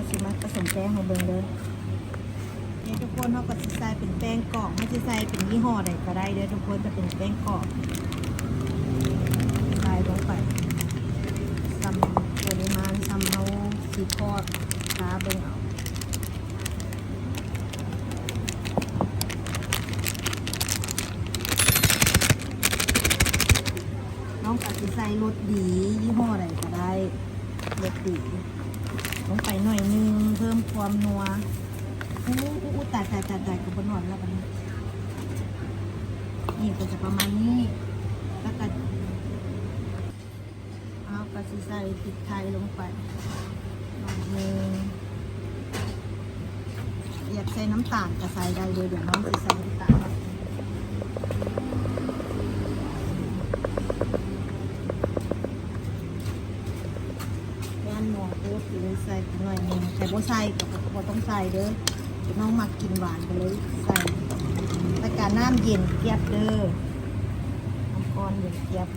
าสิมาผสมแป้งเอนี่ทุกคนเขาก็จะใส่เป็นแป้งกรอบไม่ใช่ใส่เป็นยี่ห้อใดก็ได้เด้อทุกคนจะเป็นแป้งกรอบใส่ลงไปซ้ำปริมาณซ้ำเขาสีทอดค้าเบิ่งเอาน้องกัดสิใส่รสดียี่ห้อใดก็ได้รสดี ลงไปหน่อยนึงเพิ่มความนัวอู้อู้ตายตายตายตายกับบนหอนแล้วกันนี้นี่ก็จะประมาณนี้ แล้วก็เอากระสิใส่พริกไทยลงไปหน่อยนึงอยากใส่น้ำตาลก็ใส่ได้เลยเดี๋ยวน้องจะใส่ ใส่เด้อน้องมักกินหวานก็เลยใส่แต่การน้ำเย็นเกียบเด้อน้ำก้อนเย็นเกียบ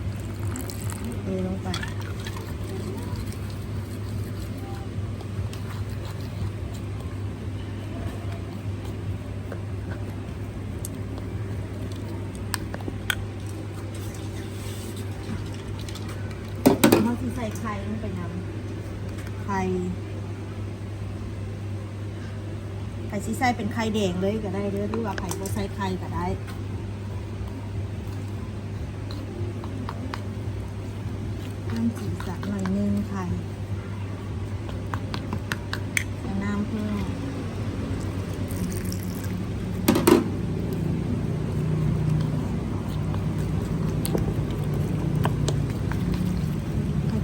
เทลงไปเขาที่ใส่ไข่ลงไปนำ ไข่ ซีไส้เป็นไข่แดงเลยก็ได้เด้อหรือว่าไข่โบใส่ไข่ก็ได้น้ำสีสันหน่อยนึงไข่ใส่น้ำเพิ่ม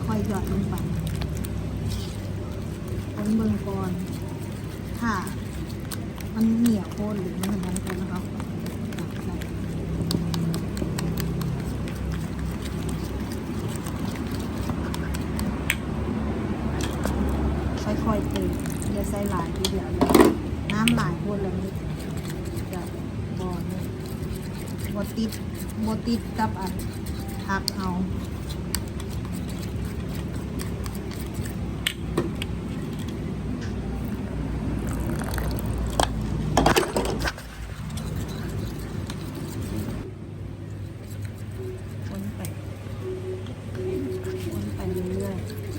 ค่อยๆหยอดลงไป คนเมืองก่อนค่ะ มันเหนียวโคนหรือมันเหมือนกันนะครับค่อยๆตี ได้หลายทีเดียวเลยน้ำหลายคนแล้วนี่จะบอนี่บติดบติดกับอันทักเอา วนไปวนไปเรื่อยๆ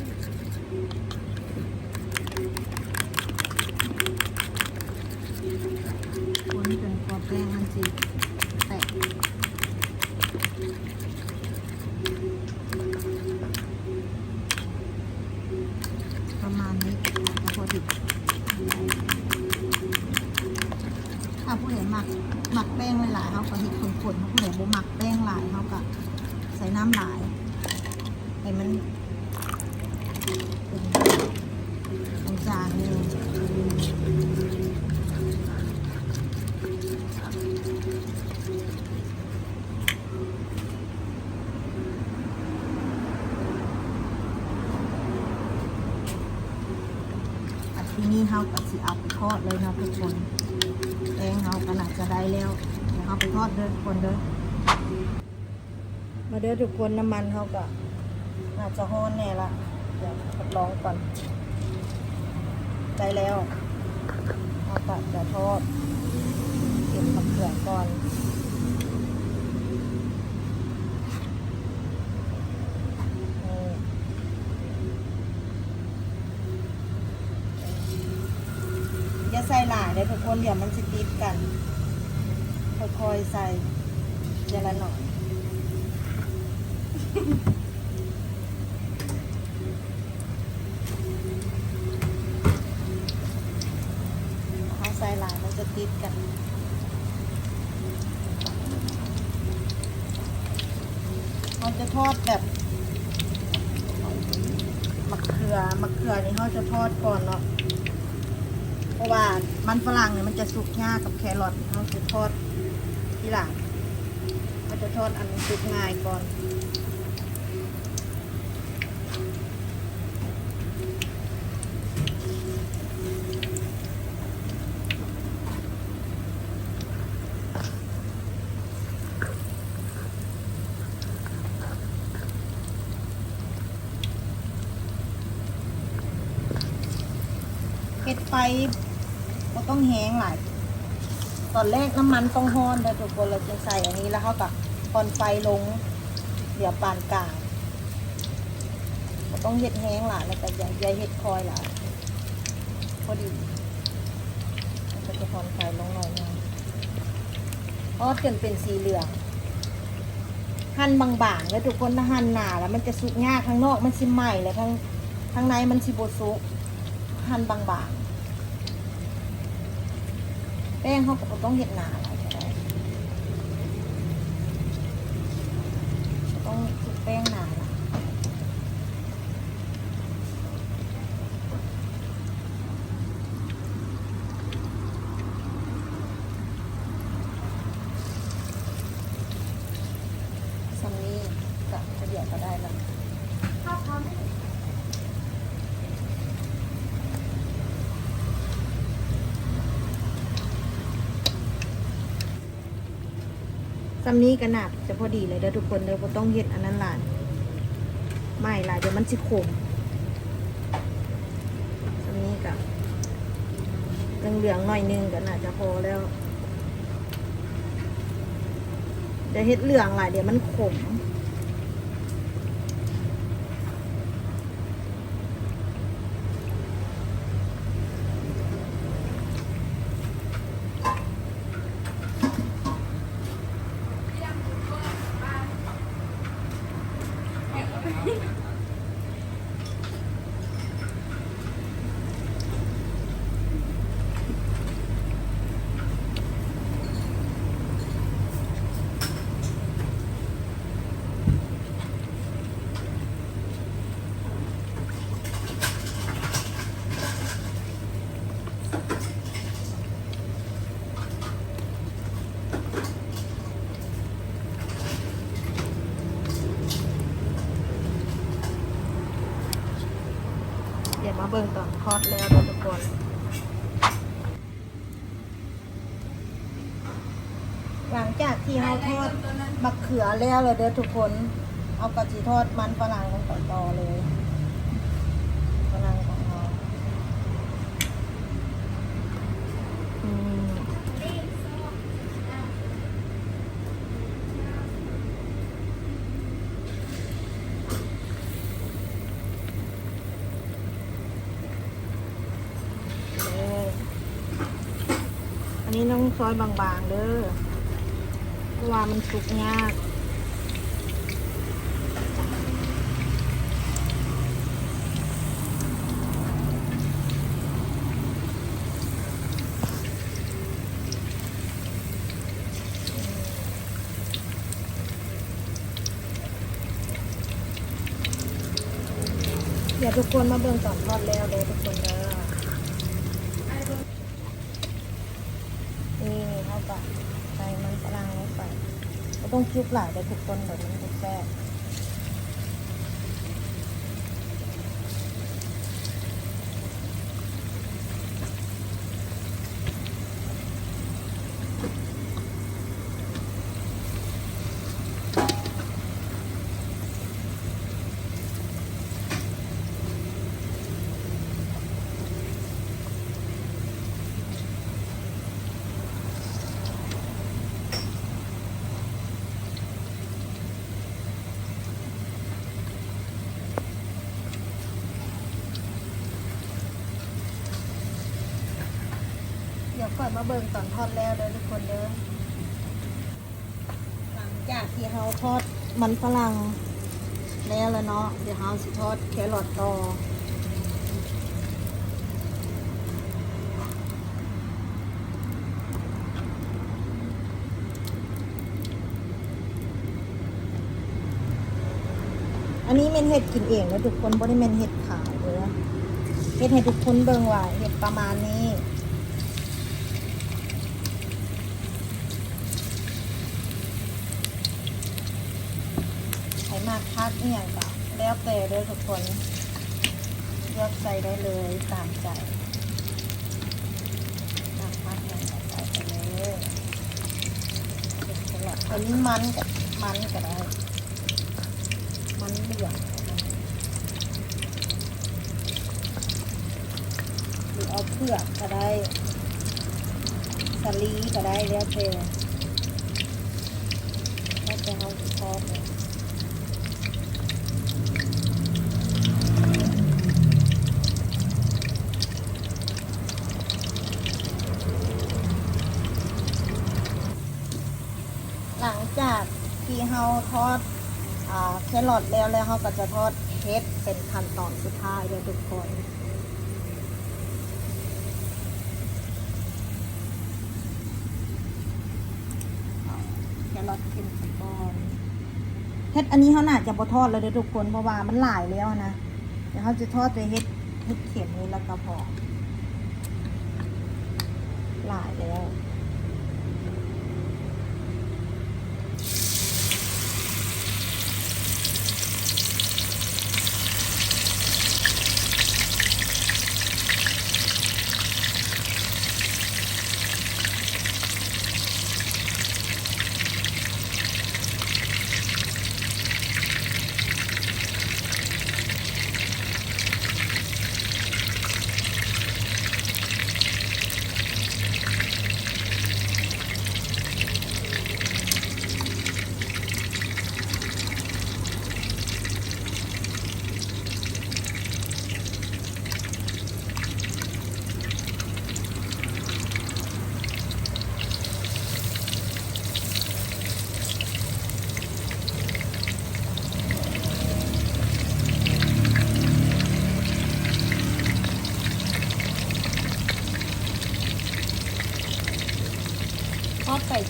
วนจนกว่าแป้งมันจะแตก ประมาณนี้แล้วพอดิบถ้าผู้ใหญ่หมักหมักแป้งหลายๆเขาก็เห็ดขนๆผู้ใหญ่บ่หมักแป้งหลายเขาก็ใส่น้ำหลายให้มันเป็นจางเลย นี้เฮากับสิเอาไปทอดเลยนะทุกคนแป้งเฮาก็น่าจะได้แล้วเดี๋ยวเฮาไปทอดเด้อทุกคนเด้อมาเด้อทุกคนน้ำมันเขาก็อาจจะฮ้อนแน่ละเดี๋ยวทดลองก่อนได้แล้วเขาก็จะทอดเก็บมะเขือก่อนนี่อย่าใส่หลายเลยทุกคนเดี๋ยวมันจะติดกัน ค่อยๆใส่เดี๋ยวละหน่อยถ้าใส่หลายมันจะติดกันเราจะทอดแบบมะเขือมะเขือนี่เขาจะทอดก่อนเนาะ ราะว่ามันฝรั่งเนี่ยมันจะสุกยากกับแครอทเขาจะทอดทีหลังเขาจะทอดอันสุกง่ายก่อนเฮ็ดไป ต้องแห้งหลายตอนแรกน้ำมันต้องฮ้อนเด้อทุกคนเราจะใส่อันนี้แล้วเขากับคอนไฟลง เดี๋ยวปานกลางต้องเห็ดแห้งหลายแล้วแต่อย่าอย่าเห็ดคอยหลายพอดีก็จะคอนไฟลงหน่อยนึงทอดจนเป็นสีเหลืองหั่นบางๆแล้วทุกคนถ้าหั่นหนาแล้วมันจะสุกยากข้างนอกมันสิไหม้แล้วข้างข้างในมันสิบสุกหั่นบางๆ แป้งเขาก็ต้องเห็ดหนาอะไรก็ได้ต้องแป้งหนาละซัมนี่กับเดี๋ยวก็ได้แล้ว ซัมนี้ก็น่าจะพอดีเลยเด้อทุกคนเด้อบ่ต้องเฮ็ดอันนั้นหลายไม่หลายเดี๋ยวมันสิขมซัมนี้ก็เหลืองๆหน่อยนึงก็น่าจะพอแล้วเดี๋ยวเฮ็ดเหลืองหลายเดี๋ยวมันขม เดี๋ยวมาเบิ่งตอนทอดแล้วเด้อทุกคน หลังจา กี้เราทอดบักเขือแล้วเลยเด้อทุกคน เอากะจีทอดมันฝรั่งลงไปต่อเลยฝรั่งของเราอืมเลยอันนี้ต้องซอยบางๆเด้อ เพราะว่ามันสุกยากเดี๋ยวทุกคนมาเบิ่งตอนทอดแล้วเด้อทุกคนเด้อนี่เท่ากับใส่มันฝรั่งลงไปก็ ต้องจุกหลายแต่ถูกต้นแบบนี้ทุกแซ่ เดี๋ยวก่อนมาเบิ่งตอนทอดแล้วเด้อทุกคนเด้อหลังจากที่เราทอดมันฝรั่งแล้วแล้วเนาะเดี๋ยวเราสิทอดแครอทต่ออันนี้เมนเห็ดกินเองแล้วทุกคนบ่ได้เมนเห็ดขายเลยนะเห็ดให้ทุกคนเบิ่งว่าเห็ดประมาณนี้ มากพักเนี่ยก็แล้วแต่เด้อทุกคนเลือกใส่ได้เลยตามใจมากพักเนี่ยก็ใส่ไปเลยเห็ดสลัดอันนี้มันกับมันก็ได้ มันเหลืองหรือเอาเผือกก็ได้สลีก็ได้แล้วแต่แล้วแต่เขาสิทอดเลย หลังจากที่เราทอดอแครอทแล้วแล้วเราก็จะทอดเฮ็ดเป็นขั้นตอนสุดท้ายเลยทุกคนแครอทขึ้นไปก่อน เฮ็ดอันนี้เขาหน่าจะบทอดเลยเด้อทุกคนเพราะว่ามันหลายแล้วนะเดี๋ยวเขาจะทอดไปเฮ็ดเฮ็ดเข็มนี้แล้วก็พอหลายแล้ว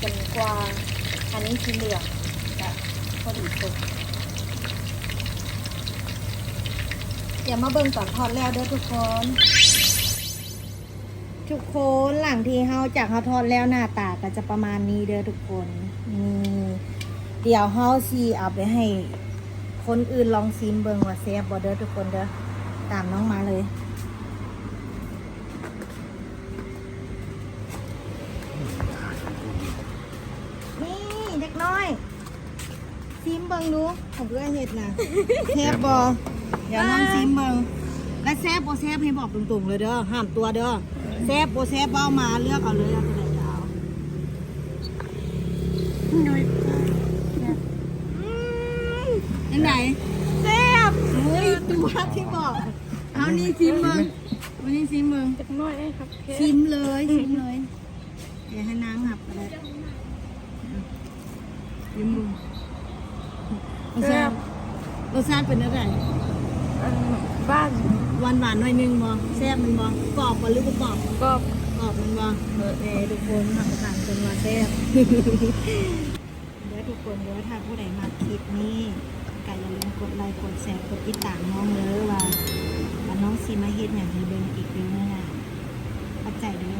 จนกว่า อันนี้สีเหลืองแบบพอดีสุกเดี๋ยวมาเบิ่งตอนทอดแล้วเด้อทุกคน ทุกคนหลังที่เฮาจากเฮาทอดแล้วหน้าตาก็จะประมาณนี้เด้อทุกคนนี่เดี๋ยวเฮาสิเอาไปให้ คนอื่นลองซิมเบิ่งว่าแซ่บบ่เด้อทุกคนเด้อตามน้องมาเลย นี่เด็กน้อยซิม เบิงดูผมเพื่อเห็ดนะแซ่บบอเดี๋ยวน้องซิมเบิงและแซ่บโบแซ่บให้บอกตรงๆเลยเด้อห้ามตัวเด้อแซ่บโบแซ่บเบ้ามาเลือกเอาเลยเอาตัวไหนจะเอาอืมยังไงแซ่บเฮ้ยตัวที่บอกเอานี่ซิมเบิงวันนี้ซิมเบิงจักน้อยครับชิมเลยชิมเลยเดี๋ยวให้นางหับก็ได้ชิมดู รสชาติรสชาติเป็นอะไรอันบ้านหวานหวานๆหน่อยหนึงบ่แซ่บมันบ่กรอบบ่หรือบ่กรอบก็กรอบมันบ่เออเอทุกคนหักผ่านจนมาแซ่บเดี๋ยวทุกคนเดี๋ยวถ้าผู้ใดมาคลิปนี้ก็อย่าลืมกดไลค์กดแชร์กดติดตามน้องเลยว่าว่าน้องซีมาเฮ็ดอย่างให้เบิ่งอีกเด้อนะขอบใจเด้อบ๊ายบาย